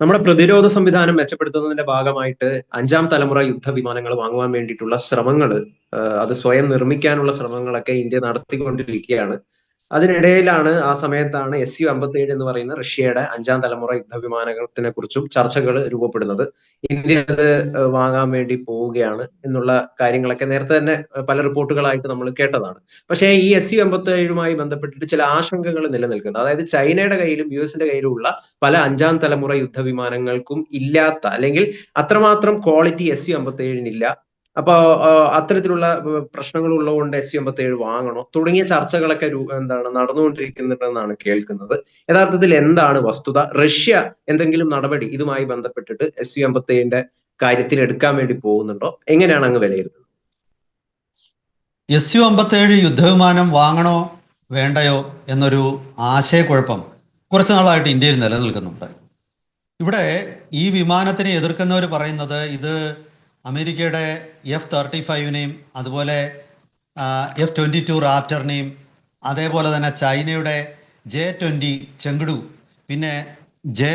നമ്മുടെ പ്രതിരോധ സംവിധാനം മെച്ചപ്പെടുത്തുന്നതിന്റെ ഭാഗമായിട്ട് അഞ്ചാം തലമുറ യുദ്ധ വിമാനങ്ങൾ വാങ്ങുവാൻ വേണ്ടിയിട്ടുള്ള ശ്രമങ്ങൾ അത് സ്വയം നിർമ്മിക്കാനുള്ള ശ്രമങ്ങളൊക്കെ ഇന്ത്യ നടത്തിക്കൊണ്ടിരിക്കുകയാണ്. അതിനിടയിലാണ് ആ സമയത്താണ് എസ് യു അമ്പത്തിയേഴ് എന്ന് പറയുന്ന റഷ്യയുടെ അഞ്ചാം തലമുറ യുദ്ധവിമാനത്തിനെ കുറിച്ചും ചർച്ചകൾ രൂപപ്പെടുന്നത്. ഇന്ത്യ അത് വാങ്ങാൻ വേണ്ടി പോവുകയാണ് എന്നുള്ള കാര്യങ്ങളൊക്കെ നേരത്തെ തന്നെ പല റിപ്പോർട്ടുകളായിട്ട് നമ്മൾ കേട്ടതാണ്. പക്ഷേ ഈ എസ് യു അമ്പത്തിയേഴുമായി ബന്ധപ്പെട്ടിട്ട് ചില ആശങ്കകൾ നിലനിൽക്കുന്നത് അതായത് ചൈനയുടെ കയ്യിലും യു എസിന്റെ കയ്യിലും ഉള്ള പല അഞ്ചാം തലമുറ യുദ്ധവിമാനങ്ങൾക്കും ഇല്ലാത്ത അല്ലെങ്കിൽ അത്രമാത്രം ക്വാളിറ്റി എസ് യു അമ്പത്തിയേഴിനില്ല അപ്പൊ അത്തരത്തിലുള്ള പ്രശ്നങ്ങൾ ഉള്ളതുകൊണ്ട് എസ് യു അമ്പത്തേഴ് വാങ്ങണോ? തുടങ്ങിയ ചർച്ചകളൊക്കെ എന്താണ് നടന്നുകൊണ്ടിരിക്കുന്നുണ്ടെന്നാണ് കേൾക്കുന്നത്. യഥാർത്ഥത്തിൽ എന്താണ് വസ്തുത? റഷ്യ എന്തെങ്കിലും നടപടി ഇതുമായി ബന്ധപ്പെട്ടിട്ട് എസ് യു അമ്പത്തേഴിന്റെ കാര്യത്തിൽ എടുക്കാൻ വേണ്ടി പോകുന്നുണ്ടോ? എങ്ങനെയാണ് അങ്ങ് വിലയിരുത്തുന്നത്? എസ് യു അമ്പത്തേഴ് യുദ്ധവിമാനം വാങ്ങണോ വേണ്ടയോ എന്നൊരു ആശയക്കുഴപ്പം കുറച്ചു നാളായിട്ട് ഇന്ത്യയിൽ നിലനിൽക്കുന്നുണ്ട്. ഇവിടെ ഈ വിമാനത്തിനെ എതിർക്കുന്നവർ പറയുന്നത് ഇത് അമേരിക്കയുടെ എഫ് തേർട്ടി ഫൈവിനെയും അതുപോലെ എഫ് ട്വന്റി ടു റാപ്റ്ററിനെയും അതേപോലെ തന്നെ ചൈനയുടെ ജെ ട്വന്റി ചെങ്കിടു പിന്നെ ജെ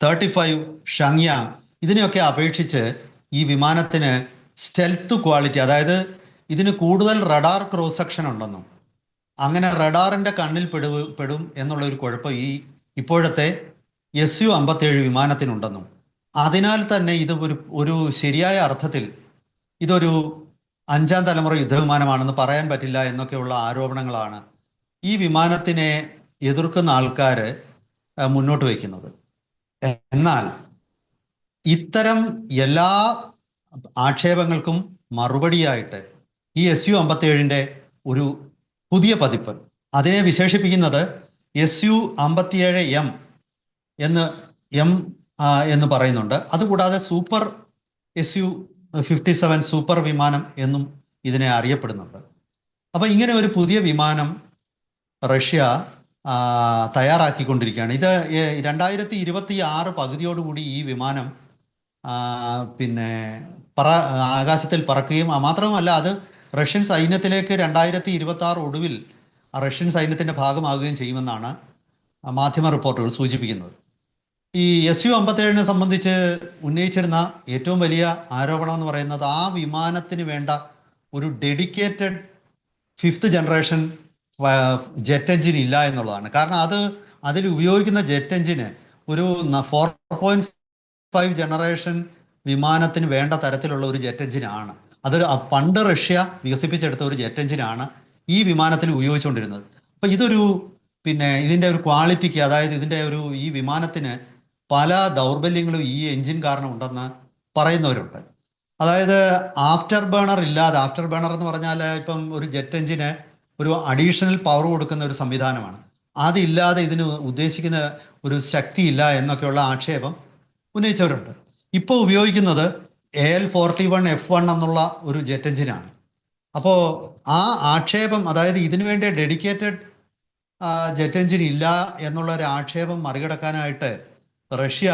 തേർട്ടി ഫൈവ് ഷങ്യാങ് ഇതിനെയൊക്കെ അപേക്ഷിച്ച് ഈ വിമാനത്തിന് സ്റ്റെൽത്ത് ക്വാളിറ്റി അതായത് ഇതിന് കൂടുതൽ റഡാർ ക്രോസ് സെക്ഷൻ ഉണ്ടെന്നും അങ്ങനെ റഡാറിന്റെ കണ്ണിൽ പെടു പെടും എന്നുള്ള ഒരു കുഴപ്പം ഈ ഇപ്പോഴത്തെ എസ് യു അമ്പത്തേഴ് വിമാനത്തിനുണ്ടെന്നും. അതിനാൽ തന്നെ ഇത് ഒരു ഒരു ശരിയായ അർത്ഥത്തിൽ ഇതൊരു അഞ്ചാം തലമുറ യുദ്ധവിമാനമാണെന്ന് പറയാൻ പറ്റില്ല എന്നൊക്കെയുള്ള ആരോപണങ്ങളാണ് ഈ വിമാനത്തിനെ എതിർക്കുന്ന ആൾക്കാർ മുന്നോട്ട് വയ്ക്കുന്നത്. എന്നാൽ ഇത്തരം എല്ലാ ആക്ഷേപങ്ങൾക്കും മറുപടിയായിട്ട് ഈ എസ് യു അമ്പത്തിയേഴിന്റെ ഒരു പുതിയ പതിപ്പ് അതിനെ വിശേഷിപ്പിക്കുന്നത് എസ് യു അമ്പത്തിയേഴ് എം എന്ന് എം എന്ന് പറയുന്നുണ്ട്. അതുകൂടാതെ super S U fifty seven super വിമാനം എന്നും ഇതിനെ അറിയപ്പെടുന്നുണ്ട്. അപ്പൊ ഇങ്ങനെ ഒരു പുതിയ വിമാനം റഷ്യ തയ്യാറാക്കിക്കൊണ്ടിരിക്കുകയാണ്. ഇത് രണ്ടായിരത്തി ഇരുപത്തി ആറ് പകുതിയോടുകൂടി ഈ വിമാനം പിന്നെ പറ ആകാശത്തിൽ പറക്കുകയും മാത്രവുമല്ല അത് റഷ്യൻ സൈന്യത്തിലേക്ക് രണ്ടായിരത്തി ഇരുപത്തി ആറ് ഒടുവിൽ റഷ്യൻ സൈന്യത്തിന്റെ ഭാഗമാകുകയും ചെയ്യുമെന്നാണ് മാധ്യമ റിപ്പോർട്ടുകൾ സൂചിപ്പിക്കുന്നത്. ഈ എസ് യു അമ്പത്തേഴിനെ സംബന്ധിച്ച് ഉന്നയിച്ചിരുന്ന ഏറ്റവും വലിയ ആരോപണം എന്ന് പറയുന്നത് ആ വിമാനത്തിന് വേണ്ട ഒരു dedicated fifth generation jet engine ഇല്ല എന്നുള്ളതാണ്. കാരണം അത് അതിൽ ഉപയോഗിക്കുന്ന ജെറ്റ് എഞ്ചിന് ഒരു ഫോർ പോയിന്റ് ഫൈവ് ജനറേഷൻ വിമാനത്തിന് വേണ്ട തരത്തിലുള്ള ഒരു ജെറ്റ് എഞ്ചിനാണ് അതൊരു പണ്ട് റഷ്യ വികസിപ്പിച്ചെടുത്ത ഒരു ജെറ്റ് എഞ്ചിനാണ് ഈ വിമാനത്തിൽ ഉപയോഗിച്ചുകൊണ്ടിരുന്നത്. അപ്പൊ ഇതൊരു പിന്നെ ഇതിന്റെ ഒരു ക്വാളിറ്റിക്ക് അതായത് ഇതിന്റെ ഒരു ഈ വിമാനത്തിന് പല ദൗർബല്യങ്ങളും ഈ എഞ്ചിൻ കാരണം ഉണ്ടെന്ന് പറയുന്നവരുണ്ട്. അതായത് ആഫ്റ്റർ ബേണർ ഇല്ലാതെ ആഫ്റ്റർ ബേണർ എന്ന് പറഞ്ഞാൽ ഇപ്പം ഒരു ജെറ്റ് എഞ്ചിന് ഒരു അഡീഷണൽ പവർ കൊടുക്കുന്ന ഒരു സംവിധാനമാണ്. അതില്ലാതെ ഇതിന് ഉദ്ദേശിക്കുന്ന ഒരു ശക്തിയില്ല എന്നൊക്കെയുള്ള ആക്ഷേപം ഉന്നയിച്ചവരുണ്ട്. ഇപ്പോൾ ഉപയോഗിക്കുന്നത് A L forty one F one എന്നുള്ള ഒരു ജെറ്റ് എഞ്ചിനാണ്. അപ്പോൾ ആ ആക്ഷേപം അതായത് ഇതിനു വേണ്ടി ഡെഡിക്കേറ്റഡ് ജെറ്റ് എഞ്ചിൻ ഇല്ല എന്നുള്ള ഒരു ആക്ഷേപം മറികടക്കാനായിട്ട് റഷ്യ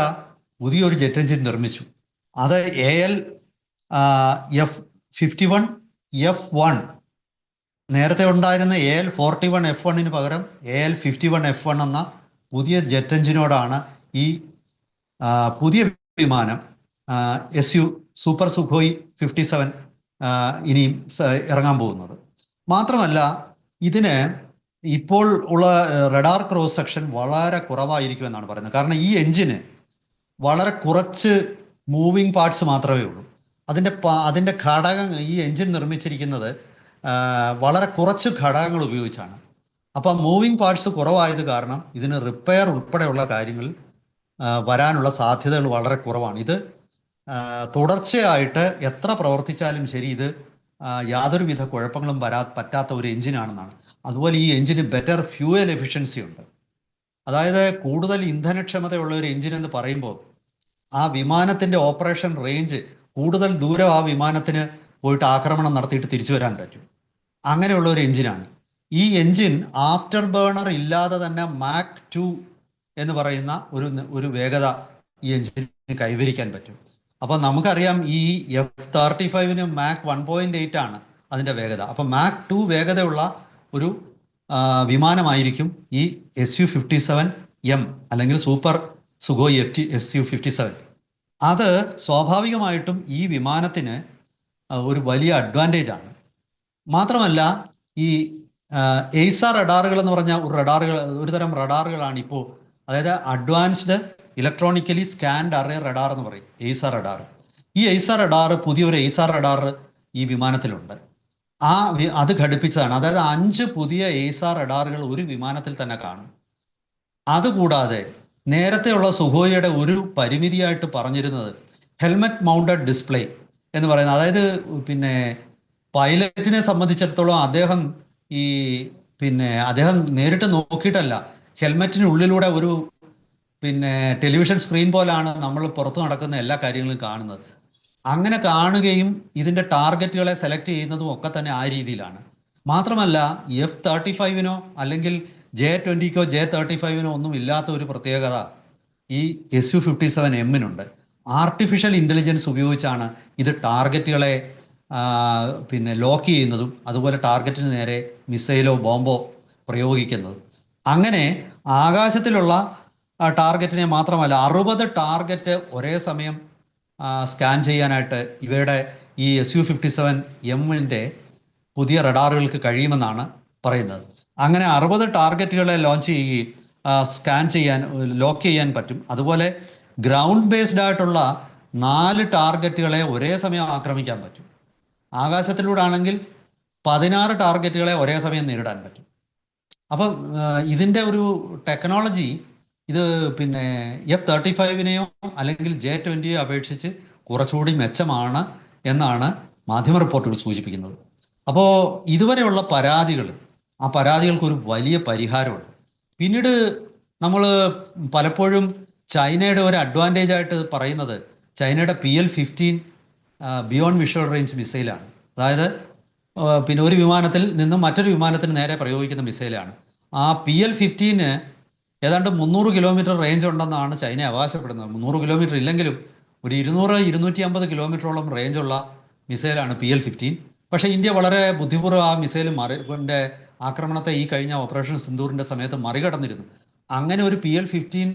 പുതിയൊരു ജെറ്റ് എഞ്ചിൻ നിർമ്മിച്ചു. അത് A L F fifty one F one നേരത്തെ ഉണ്ടായിരുന്ന A L forty one F വണ്ണിന് പകരം A L fifty one F one എന്ന പുതിയ ജെറ്റ് എഞ്ചിനോടാണ് ഈ പുതിയ വിമാനം S U super Sukhoi fifty seven ഇനിയും ഇറങ്ങാൻ പോകുന്നത്. മാത്രമല്ല ഇതിന് ഇപ്പോൾ ഉള്ള റഡാർ ക്രോസ് സെക്ഷൻ വളരെ കുറവായിരിക്കും എന്നാണ് പറയുന്നത്. കാരണം ഈ എഞ്ചിന് വളരെ കുറച്ച് മൂവിങ് പാർട്സ് മാത്രമേ ഉള്ളൂ. അതിന്റെ അതിന്റെ ഘടകം ഈ എഞ്ചിൻ നിർമ്മിച്ചിരിക്കുന്നത് വളരെ കുറച്ച് ഘടകങ്ങൾ ഉപയോഗിച്ചാണ്. അപ്പം മൂവിങ് പാർട്സ് കുറവായത് കാരണം ഇതിന് റിപ്പയർ ഉൾപ്പെടെയുള്ള കാര്യങ്ങൾ വരാനുള്ള സാധ്യതകൾ വളരെ കുറവാണ്. ഇത് തുടർച്ചയായിട്ട് എത്ര പ്രവർത്തിച്ചാലും ശരി ഇത് യാതൊരുവിധ കുഴപ്പങ്ങളും വരാ പറ്റാത്ത ഒരു എഞ്ചിനാണെന്നാണ് അതുപോലെ ഈ എഞ്ചിന് ബെറ്റർ ഫ്യൂവൽ എഫിഷ്യൻസി ഉണ്ട്. അതായത് കൂടുതൽ ഇന്ധനക്ഷമതയുള്ള ഒരു എഞ്ചിൻ എന്ന് പറയുമ്പോൾ ആ വിമാനത്തിന്റെ ഓപ്പറേഷൻ റേഞ്ച് കൂടുതൽ ദൂരം ആ വിമാനത്തിന് പോയിട്ട് ആക്രമണം നടത്തിയിട്ട് തിരിച്ചു വരാൻ പറ്റും. അങ്ങനെയുള്ള ഒരു എഞ്ചിനാണ് ഈ എഞ്ചിൻ ആഫ്റ്റർ ബേണർ ഇല്ലാതെ തന്നെ മാക് ടു എന്ന് പറയുന്ന ഒരു ഒരു വേഗത ഈ എഞ്ചിന് കൈവരിക്കാൻ പറ്റും. അപ്പൊ നമുക്കറിയാം ഈ എഫ് തേർട്ടി ഫൈവിന് മാക് വൺ പോയിന്റ് എയ്റ്റ് ആണ് അതിന്റെ വേഗത. അപ്പൊ മാക് ടു വേഗതയുള്ള ഒരു വിമാനമായിരിക്കും ഈ S U fifty seven M അല്ലെങ്കിൽ super Sukhoi F T S U fifty seven അത് സ്വാഭാവികമായിട്ടും ഈ വിമാനത്തിന് ഒരു വലിയ അഡ്വാന്റേജ് ആണ്. മാത്രമല്ല ഈ എയ്സാർ റഡാറുകൾ എന്ന് പറഞ്ഞ ഒരു റഡാറുകൾ ഒരു തരം റഡാറുകളാണ് ഇപ്പോൾ അതായത് advanced electronically scanned array radar എന്ന് പറയും. എയ്സ റഡാർ ഈ എയ്സ റഡാർ പുതിയൊരു എയ്സ റഡാർ ഈ വിമാനത്തിലുണ്ട്. ആ അത് ഘടിപ്പിച്ചതാണ്. അതായത് അഞ്ച് പുതിയ എയ്സ റഡാറുകൾ ഒരു വിമാനത്തിൽ തന്നെ കാണും. അതുകൂടാതെ നേരത്തെയുള്ള സുഹോയുടെ ഒരു പരിമിതിയായിട്ട് പറഞ്ഞിരുന്നത് ഹെൽമറ്റ് മൗണ്ടഡ് ഡിസ്പ്ലേ എന്ന് പറയുന്നത്. അതായത് പിന്നെ പൈലറ്റിനെ സംബന്ധിച്ചിടത്തോളം അദ്ദേഹം ഈ പിന്നെ അദ്ദേഹം നേരിട്ട് നോക്കിയിട്ടല്ല. ഹെൽമറ്റിനുള്ളിലൂടെ ഒരു പിന്നെ ടെലിവിഷൻ സ്ക്രീൻ പോലാണ് നമ്മൾ പുറത്തു നടക്കുന്ന എല്ലാ കാര്യങ്ങളും കാണുന്നത്. അങ്ങനെ കാണുകയും ഇതിന്റെ ടാർഗറ്റുകളെ സെലക്ട് ചെയ്യുന്നതും ഒക്കെ തന്നെ ആ രീതിയിലാണ്. മാത്രമല്ല എഫ് തേർട്ടി ഫൈവിനോ അല്ലെങ്കിൽ ജെ ട്വന്റിക്കോ ജെ തേർട്ടി ഫൈവിനോ ഒന്നും ഇല്ലാത്ത ഒരു പ്രത്യേകത ഈ എസ് യു ഫിഫ്റ്റി സെവൻ എമ്മിനുണ്ട് ആർട്ടിഫിഷ്യൽ ഇന്റലിജൻസ് ഉപയോഗിച്ചാണ് ഇത് ടാർഗറ്റുകളെ പിന്നെ ലോക്ക് ചെയ്യുന്നതും അതുപോലെ ടാർഗറ്റിന് നേരെ മിസൈലോ ബോംബോ പ്രയോഗിക്കുന്നതും. അങ്ങനെ ആകാശത്തിലുള്ള ടാർഗറ്റിനെ മാത്രമല്ല അറുപത് ടാർഗറ്റ് ഒരേ സമയം സ്കാൻ ചെയ്യാനായിട്ട് ഇവയുടെ ഈ എസ് യു ഫിഫ്റ്റി സെവൻ എമ്മിന്റെ പുതിയ റഡാറുകൾക്ക് കഴിയുമെന്നാണ് പറയുന്നത്. അങ്ങനെ അറുപത് ടാർഗറ്റുകളെ ലോഞ്ച് ചെയ്യുകയും സ്കാൻ ചെയ്യാൻ ലോക്ക് ചെയ്യാൻ പറ്റും. അതുപോലെ ഗ്രൗണ്ട് ബേസ്ഡ് ആയിട്ടുള്ള നാല് ടാർഗറ്റുകളെ ഒരേ സമയം ആക്രമിക്കാൻ പറ്റും. ആകാശത്തിലൂടെ ആണെങ്കിൽ പതിനാറ് ടാർഗറ്റുകളെ ഒരേ സമയം നേരിടാൻ പറ്റും. അപ്പം ഇതിന്റെ ഒരു ടെക്നോളജി ഇത് പിന്നെ എഫ് തേർട്ടി ഫൈവിനെയോ അല്ലെങ്കിൽ ജെ ട്വന്റിയോ അപേക്ഷിച്ച് കുറച്ചുകൂടി മെച്ചമാണ് എന്നാണ് മാധ്യമ റിപ്പോർട്ടുകൾ സൂചിപ്പിക്കുന്നത്. അപ്പോൾ ഇതുവരെയുള്ള പരാതികൾ ആ പരാതികൾക്ക് ഒരു വലിയ പരിഹാരമുണ്ട്. പിന്നീട് നമ്മൾ പലപ്പോഴും ചൈനയുടെ ഒരു അഡ്വാന്റേജ് ആയിട്ട് പറയുന്നത് ചൈനയുടെ P L fifteen beyond visual range മിസൈലാണ് അതായത് പിന്നെ ഒരു വിമാനത്തിൽ നിന്നും മറ്റൊരു വിമാനത്തിന് നേരെ പ്രയോഗിക്കുന്ന മിസൈലാണ് ആ പി എൽ ഫിഫ്റ്റീന് ഏതാണ്ട് മുന്നൂറ് കിലോമീറ്റർ റേഞ്ച് ഉണ്ടെന്നാണ് ചൈന അവകാശപ്പെടുന്നത്. മുന്നൂറ് കിലോമീറ്റർ ഇല്ലെങ്കിലും ഒരു ഇരുന്നൂറ് ഇരുന്നൂറ്റി അമ്പത് കിലോമീറ്ററോളം റേഞ്ചുള്ള മിസൈലാണ് പി എൽ ഫിഫ്റ്റീൻ പക്ഷേ ഇന്ത്യ വളരെ ബുദ്ധിപൂർവം ആ മിസൈൽ മറി ആക്രമണത്തെ ഈ കഴിഞ്ഞ ഓപ്പറേഷൻ സിന്ദൂറിന്റെ സമയത്ത് മറികടന്നിരുന്നു. അങ്ങനെ ഒരു പി എൽ ഫിഫ്റ്റീൻ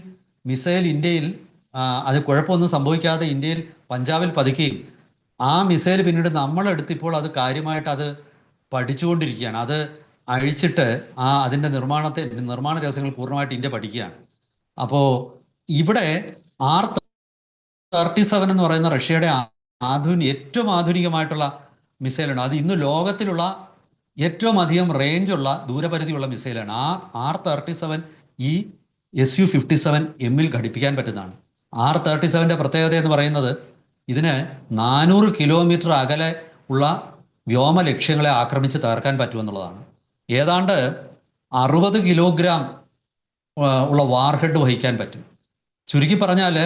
മിസൈൽ ഇന്ത്യയിൽ അത് കുഴപ്പമൊന്നും സംഭവിക്കാതെ ഇന്ത്യയിൽ പഞ്ചാബിൽ പതിക്കുകയും ആ മിസൈൽ പിന്നീട് നമ്മളെടുത്ത് ഇപ്പോൾ അത് കാര്യമായിട്ട് അത് പഠിച്ചുകൊണ്ടിരിക്കുകയാണ്. അത് അഴിച്ചിട്ട് ആ അതിന്റെ നിർമ്മാണത്തെ നിർമ്മാണ രഹസ്യങ്ങൾ പൂർണമായിട്ട് ഇന്ത്യ പഠിക്കുകയാണ്. അപ്പോൾ ഇവിടെ ആർ തേർട്ടി സെവൻ എന്ന് പറയുന്ന റഷ്യയുടെ ആധുനിക ഏറ്റവും ആധുനികമായിട്ടുള്ള മിസൈലാണ് അത് ഇന്ന് ലോകത്തിലുള്ള ഏറ്റവും അധികം റേഞ്ചുള്ള ദൂരപരിധിയുള്ള മിസൈലാണ്. ആ ആർ തേർട്ടി സെവൻ ഈ എസ് യു ഫിഫ്റ്റി സെവൻ എമ്മിൽ ഘടിപ്പിക്കാൻ പറ്റുന്നതാണ്. ആർ തേർട്ടി സെവന്റെ പ്രത്യേകത എന്ന് പറയുന്നത് ഇതിന് നാനൂറ് കിലോമീറ്റർ അകലെ ഉള്ള വ്യോമ ലക്ഷ്യങ്ങളെ ആക്രമിച്ച് തകർക്കാൻ പറ്റുമെന്നുള്ളതാണ്. ഏതാണ്ട് അറുപത് കിലോഗ്രാം ഉള്ള വാർഹെഡ് വഹിക്കാൻ പറ്റും. ചുരുക്കി പറഞ്ഞാൽ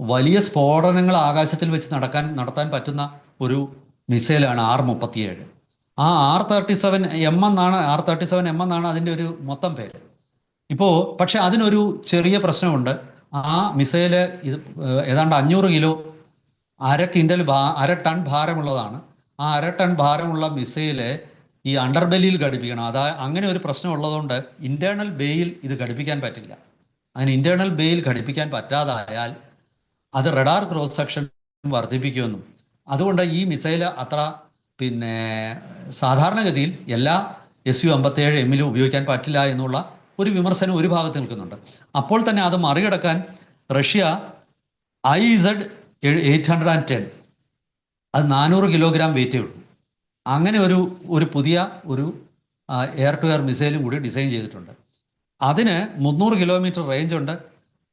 വലിയ സ്ഫോടനങ്ങൾ ആകാശത്തിൽ വെച്ച് നടക്കാൻ നടത്താൻ പറ്റുന്ന ഒരു മിസൈലാണ് ആർ മുപ്പത്തിയേഴ്. ആ ആർ തേർട്ടി സെവൻ എം എന്നാണ് ആർ തേർട്ടി സെവൻ എം എന്നാണ് അതിന്റെ ഒരു മൊത്തം പേര്. ഇപ്പോൾ പക്ഷെ അതിനൊരു ചെറിയ പ്രശ്നമുണ്ട്. ആ മിസൈൽ ഇത് ഏതാണ്ട് അഞ്ഞൂറ് കിലോ അര കിൻഡൽ ഭാ അര ടൺ ഭാരമുള്ളതാണ്. ആ അര ടൺ ഭാരമുള്ള മിസൈൽ ഈ അണ്ടർബെല്ലിയിൽ ഘടിപ്പിക്കണം. അതാ അങ്ങനെ ഒരു പ്രശ്നം ഉള്ളതുകൊണ്ട് ഇന്റേണൽ ബേയിൽ ഇത് ഘടിപ്പിക്കാൻ പറ്റില്ല. അങ്ങനെ ഇന്റേണൽ ബേയിൽ ഘടിപ്പിക്കാൻ പറ്റാതായാൽ അത് റഡാർ ക്രോസ് സെക്ഷൻ വർദ്ധിപ്പിക്കുമെന്നും. അതുകൊണ്ട് ഈ മിസൈൽ അത്ര പിന്നെ സാധാരണഗതിയിൽ എല്ലാ എസ് യു അമ്പത്തേഴ് എമ്മിലും ഉപയോഗിക്കാൻ പറ്റില്ല എന്നുള്ള ഒരു വിമർശനം ഒരു ഭാഗത്ത് നിൽക്കുന്നുണ്ട്. അപ്പോൾ തന്നെ അത് മറികടക്കാൻ Russia I Z eight hundred and ten. അത് നാനൂറ് കിലോഗ്രാം വെയിറ്റേ ഉള്ളൂ. അങ്ങനെ ഒരു ഒരു പുതിയ ഒരു എയർ ടു എയർ മിസൈലും കൂടി ഡിസൈൻ ചെയ്തിട്ടുണ്ട്. അതിന് മുന്നൂറ് കിലോമീറ്റർ റേഞ്ച് ഉണ്ട്.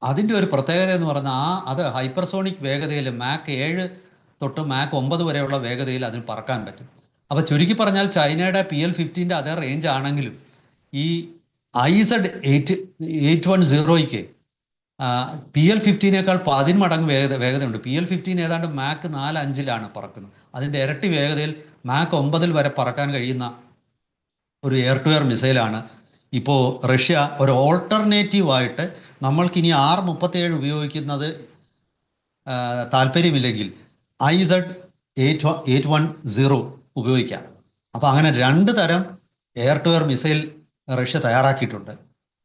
അതിന്റെ ഒരു പ്രത്യേകത എന്ന് പറഞ്ഞാൽ ആ അത് ഹൈപ്പർസോണിക് വേഗതയിൽ മാക്ക് ഏഴ് തൊട്ട് മാക്ക് ഒമ്പത് വരെയുള്ള വേഗതയിൽ അതിന് പറക്കാൻ പറ്റും. അപ്പോൾ ചുരുക്കി പറഞ്ഞാൽ ചൈനയുടെ പി എൽ ഫിഫ്റ്റീന്റെ അതേ റേഞ്ച് ആണെങ്കിലും ഈ ഐസഡ് എയ്റ്റ് എയ്റ്റ് വൺ സീറോയ്ക്ക് പി എൽ ഫിഫ്റ്റീനേക്കാൾ പതിന്മടങ്ങ് വേഗത വേഗതയുണ്ട്. പി എൽ ഫിഫ്റ്റീൻ ഏതാണ്ട് മാക്ക് നാല് അഞ്ചിലാണ് പറക്കുന്നത്. അതിന്റെ ഇരട്ടി വേഗതയിൽ മാക്ക് ഒമ്പതിൽ വരെ പറക്കാൻ കഴിയുന്ന ഒരു എയർ ടു എയർ മിസൈലാണ്. ഇപ്പോൾ റഷ്യ ഒരു ഓൾട്ടർനേറ്റീവായിട്ട് നമ്മൾക്കിനി ആർ മുപ്പത്തേഴ് ഉപയോഗിക്കുന്നത് താല്പര്യമില്ലെങ്കിൽ I Z eight eight one zero ഉപയോഗിക്കാം. അപ്പോൾ അങ്ങനെ രണ്ട് തരം air to air missile Russia തയ്യാറാക്കിയിട്ടുണ്ട്.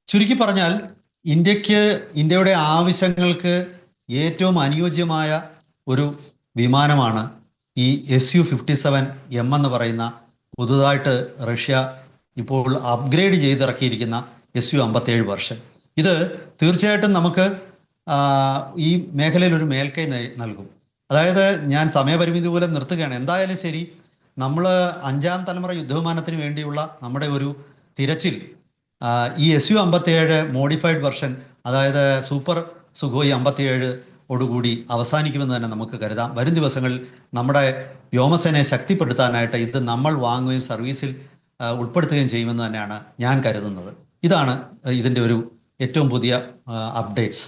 ചുരുക്കി പറഞ്ഞാൽ ഇന്ത്യയ്ക്ക് ഇന്ത്യയുടെ ആവശ്യങ്ങൾക്ക് ഏറ്റവും അനുയോജ്യമായ ഒരു വിമാനമാണ് ഈ S U fifty seven M എന്ന് പറയുന്ന പുതുതായിട്ട് റഷ്യ ഇപ്പോൾ അപ്ഗ്രേഡ് ചെയ്തിറക്കിയിരിക്കുന്ന എസ് യു അമ്പത്തേഴ് വർഷം ഇത് തീർച്ചയായിട്ടും നമുക്ക് ഈ മേഖലയിൽ ഒരു മേൽക്കൈ നൽകും. അതായത് ഞാൻ സമയപരിമിതി പോലെ നിർത്തുകയാണ്. എന്തായാലും ശരി നമ്മൾ അഞ്ചാം തലമുറ യുദ്ധവിമാനത്തിന് വേണ്ടിയുള്ള നമ്മുടെ ഒരു തിരച്ചിൽ ഈ എസ് യു അമ്പത്തിയേഴ് മോഡിഫൈഡ് വെർഷൻ അതായത് സൂപ്പർ സുഖോയി അമ്പത്തിയേഴ് ഓടുകൂടി അവസാനിക്കുമെന്ന് തന്നെ നമുക്ക് കരുതാം. വരും ദിവസങ്ങളിൽ നമ്മുടെ വ്യോമസേനയെ ശക്തിപ്പെടുത്താനായിട്ട് ഇത് നമ്മൾ വാങ്ങുകയും സർവീസിൽ ഉൾപ്പെടുത്തുകയും ചെയ്യുമെന്ന് തന്നെയാണ് ഞാൻ കരുതുന്നത്. ഇതാണ് ഇതിന്റെ ഒരു ഏറ്റവും പുതിയ അപ്ഡേറ്റ്സ്